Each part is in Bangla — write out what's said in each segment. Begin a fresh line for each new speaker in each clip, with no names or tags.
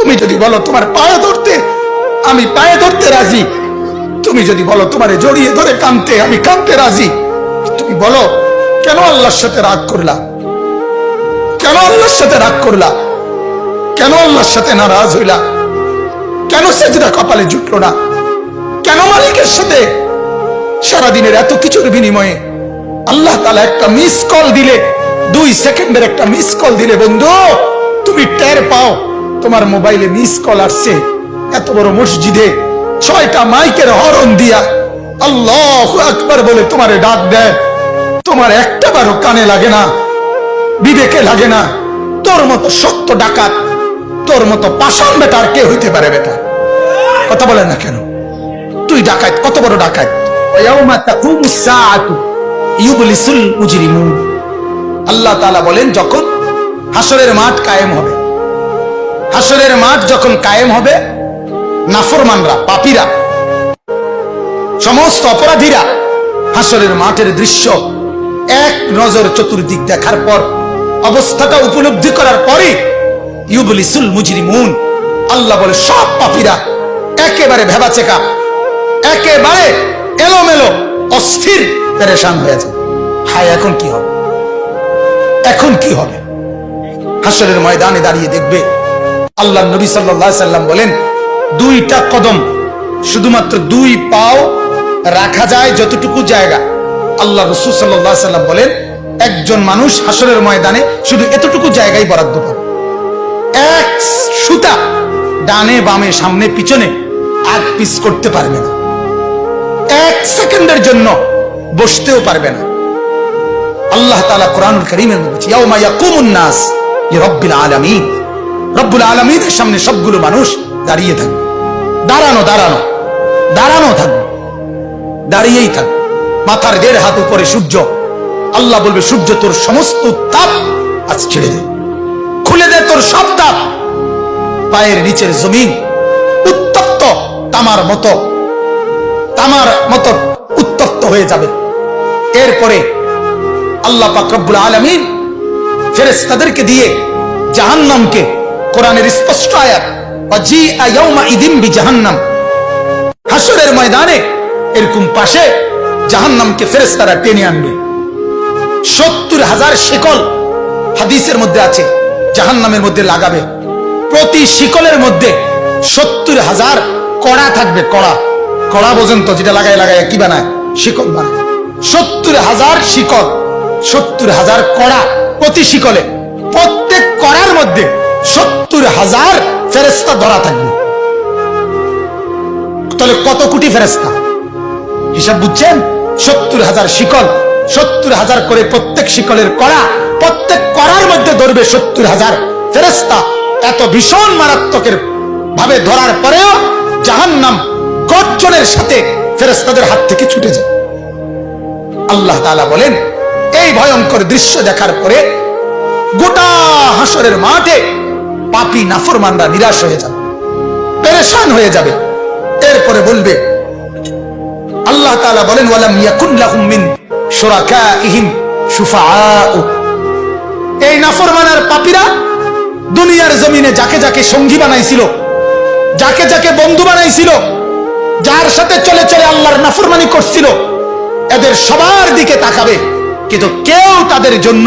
তুমি যদি বলো তোমার পায়ে ধরতে, আমি পায়ে ধরতে রাজি। তুমি যদি বলো তোমারে জড়িয়ে ধরে কানতে আমি কানতে রাজি। তুমি বলো, কেন আল্লাহর সাথে রাগ করলা? কেন আল্লাহর সাথে রাগ করলা? কেন আল্লাহর সাথে নারাজ হইলা? কেন সেজদা কপালে জুটলো না? কেন মালিকের সাথে সারাদিনের এত কিছুর বিনিময়ে আল্লাহ তালা একটা মিস কল দিলে, দুই সেকেন্ডের একটা মিস কল দিলে, বন্ধু, তুমি টের পাও। তোমার মোবাইলে মিস কল আসছে। এত বড় মসজিদে ছয়টা মাইকের হরণ দিয়া আল্লাহ একবার বলে তোমারে ডাক দেয়। তোমার একটা বারো কানে লাগে না, বিবেকে লাগে না। তোর মতো সত্য ডাকাত, তোর মতো পাষাণ বেটার কে হইতে পারে বেটা? কথা বলে না কেন? তুই ডাকাত, কত বড় ডাকাত? আল্লাহ তালা বলেন, যখন হাসরের মাঠ কায়েম হবে হাসরের মাঠ যখন কায়েম হবে, নাফরমানরা, পাপীরা, সমস্ত অপরাধীরা হাসরের মাঠের দৃশ্য এক নজর চতুর্দিক দেখার পর, অবস্থাটা উপলব্ধি করার পরে ইউবলিসুল মুজরিমুন, আল্লাহ বলে, সব পাপীরা একেবারে ভেবাচেকা, একেবারে এলোমেলো, অস্থির পেরেশান হয়ে যায় হায়, এখন কি হবে? এখন কি হবে? হাসরের ময়দানে দাঁড়িয়ে দেখবে আল্লাহ নবী সাল্লাল্লাহু সাল্লাম বলেন, দুইটা কদম শুধুমাত্র দুই পাও রাখা যায় যতটুকু জায়গা। আল্লাহ রসুল সাল্লাল্লাহু সাল্লাম বলেন, একজন মানুষ হাসরের ময়দানে শুধু এতটুকু জায়গায় বরাদ্দ পাবে এক সুতা ডানে বামে সামনে পিছনে এক পিস করতে পারবে না। এক সেকেন্ডের জন্য বসতেও পারবে না। আল্লাহ তাআলা কোরআন কারীমের ইয়াকুমুন নাস লিরাব্বিল আলামিন। রব্বুল আলামিনের সামনে সবগুলো মানুষ দাঁড়িয়ে থাকবে। দাঁড়ানো দাঁড়ানো দাঁড়ানো থাকবে। দাঁড়িয়েই থাকবে। মাথার দেড় হাত উপরে সূর্য। আল্লাহ বলবে, সূর্য, তোর সমস্ত তাপ আজ ছেড়ে দে। খুলে দে তোর সব তাপ। পায়ের নিচের জমিন উত্তপ্ত, তামার মতো। তামার মতো উত্তপ্ত হয়ে যাবে। এরপরে আল্লাহ পাক রব্বুল আলামিন ফেরেশতাদেরকে দিয়ে জাহান্নামকে কোরআনের স্পষ্ট আয়াত ইদিন হাসরের ময়দানে, এরকম পাশে জাহান্নামকে ফেরেশতারা টেনে আনবে। সত্তর হাজার শিকল হাদিসের মধ্যে আছে, জাহান্নামের মধ্যে লাগাবে। প্রতি শিকলের মধ্যে সত্তর হাজার কড়া থাকবে, কড়া। কড়া পর্যন্ত যেটা লাগায় লাগায় কি বানায়? শিকল বানায়। সত্তর হাজার শিকল, সত্তর হাজার কড়া প্রতি শিকলে। প্রত্যেক কড়ার মধ্যে সত্তর হাজার ফেরেস্তা ধরা থাকবে। তাহলে কত কোটি ফেরেস্তা হিসাব বুঝছেন? সত্তর হাজার শিকল, সত্তর হাজার করে প্রত্যেক শিকলের কড়া, প্রত্যেক কড়ার মধ্যে ধরবে সত্তর হাজার ফেরেস্তা এত ভীষণ মারাত্মকের ভাবে ধরার পরেও জাহান্নাম গর্জনের সাথে ফেরেস্তাদের হাত থেকে ছুটে যায়। আল্লাহ তাআলা বলেন, এই ভয়ঙ্কর দৃশ্য দেখার পরে গোটা হাসরের মাঠে পাপি নাফরমানরা নিরাশ হয়ে যাবে, পেরেশান হয়ে যাবে। এরপরে বলবে, আল্লাহ তাআলা বলেন, ওয়ালাম ইয়াকুন লাহুম মিন শুরাকাইহিম শুফাআউ। এই নাফরমানার পাপীরা দুনিয়ার জমিনে যাকে যাকে সঙ্গী বানাইছিল, যাকে যাকে বন্ধু বানাইছিল, যার সাথে চলে চলে আল্লাহর নাফরমানি করছিল, এদের সবার দিকে তাকাবে। কিন্তু কেউ তাদের জন্য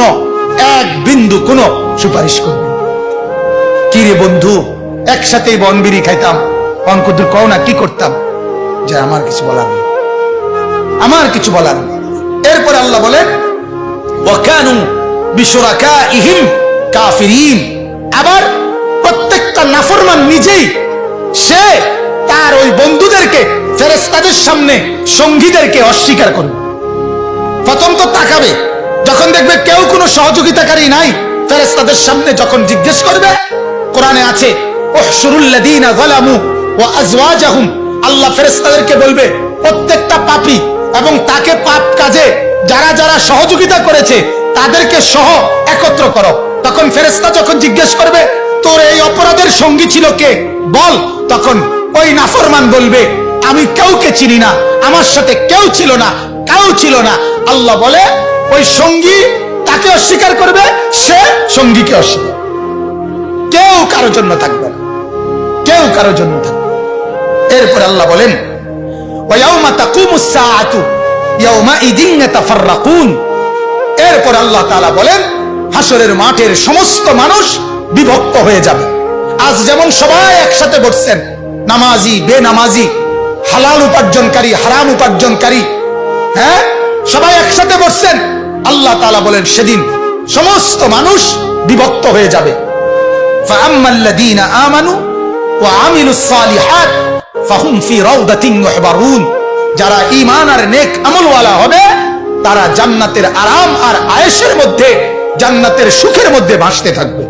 এক বিন্দু কোনো সুপারিশ করবে। কি রে বন্ধু? একসাথেই বনবিরি খাইতাম। অঙ্কুদুর কও না, কি করতাম? যে আমার কিছু বলার নেই। আমার কিছু বলার নেই। এরপরে আল্লাহ বলেন, ওয়াকানু বিশুরাকাইহিম কাফিরিন। আবার প্রত্যেকটা নাফরমান নিজেই, সে তার ওই বন্ধুদেরকে, ফেরেশতাদের সামনে সঙ্গীদেরকে অস্বীকার করবে। প্রথম তো তাকাবে, যখন দেখবে কেউ কোনো সহযোগিতাকারী নাই, ফেরেশতাদের সামনে যখন জিজ্ঞেস করবে কোরআনে আছে আল্লাহ ফেরেশতাদেরকে বলবে, প্রত্যেকটা পাপী এবং তাকে পাপ কাজে যারা যারা সহযোগিতা করেছে, তাদেরকে সহ একত্র করো। তখন ফেরেশতা যখন জিজ্ঞেস করবে, তোর এই অপরাধের সঙ্গী ছিল কে? বল। তখন ওই নাফরমান বলবে, আমি কাউকে চিনি না, আমার সাথে কেউ ছিল না কেউ ছিল না। আল্লাহ বলে, ওই সঙ্গী তাকে অস্বীকার করবে, সে সঙ্গীকে অস্বীকার কেউ কারোর জন্য থাকবে না। কারোর জন্য থাকবে এরপরে আল্লাহ বলেন এরপর আল্লাহ তাআলা বলেন হাসরের মাঠের সমস্ত মানুষ বিভক্ত হয়ে যাবে। আজ যেমন সবাই একসাথে বসছেন, নামাজি, বেনামাজি, হালাল উপার্জনকারী, হারাম উপার্জনকারী হ্যাঁ সবাই একসাথে বসছেন, আল্লাহ তাআলা বলেন, সেদিন সমস্ত মানুষ বিভক্ত হয়ে যাবে। فأما الذين آمنوا وعملوا الصالحات فهم في روضة يحبرون যারা ঈমান আর নেক আমলওয়ালা হবে তারা জান্নাতের আরাম আর আয়েশের মধ্যে জান্নাতের সুখের মধ্যে ভাসতে থাকবে